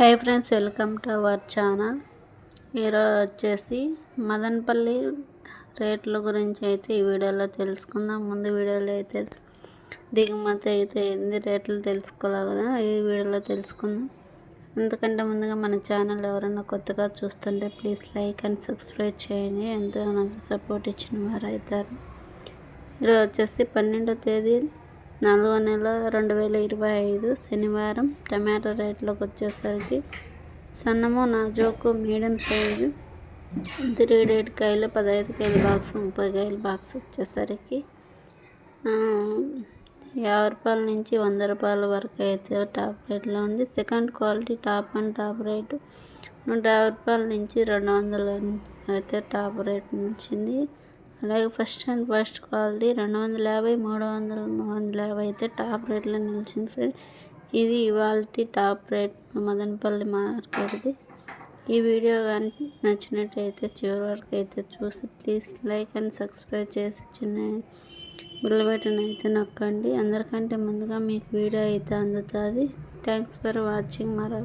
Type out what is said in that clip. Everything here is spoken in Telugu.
Hi friends welcome to our channel ఈరోజు వచ్చేసి మదనపల్లి రేట్ల గురించి అయితే ఈ వీడియోలో తెలుసుకుందాం. ముందు వీడియోలో అయితే దిగుమతి అయితే ఎన్ని రేట్లు తెలుసుకోలేదు కదా ఈ వీడియోలో తెలుసుకుందాం. ఎందుకంటే ముందుగా మన ఛానల్ ఎవరైనా కొత్తగా చూస్తుంటే ప్లీజ్ లైక్ అండ్ సబ్స్క్రైబ్ చేయండి. ఎంతో నాకు సపోర్ట్ ఇచ్చిన వారు అవుతారు ఈరోజు వచ్చేసి పన్నెండో తేదీ నాలుగో నెల రెండు వేల ఇరవై ఐదు శనివారం టమాటా రేట్లోకి వచ్చేసరికి సన్నము నాజోకు మీడియం సైజు త్రీ డేట్ కాయలు పదహైదు కాయల బాక్స్ ముప్పై కాయల బాక్స్ వచ్చేసరికి యాభై రూపాయల నుంచి వంద రూపాయల వరకు అయితే టాప్ రేట్లో ఉంది. Second quality top and top rate నూట యాభై రూపాయల నుంచి రెండు వందల అయితే టాప్ రేట్ నిలిచింది. అలాగే ఫస్ట్ అండ్ ఫస్ట్ క్వాలిటీ రెండు వందల యాభై మూడు వందల మూడు వందల యాభై అయితే టాప్ రేట్లో నిలిచింది ఫ్రెండ్ ఇది ఇవాళ టాప్ రేట్ మదనపల్లి మార్కెట్ది. ఈ వీడియో కానీ నచ్చినట్టయితే చివరి వరకు అయితే చూసి ప్లీజ్ లైక్ అండ్ సబ్స్క్రైబ్ చేసి చిన్న బిల్ బటన్ అయితే నొక్కండి. అందరికంటే ముందుగా మీకు వీడియో అయితే అందుతుంది. Thanks for watching. మరో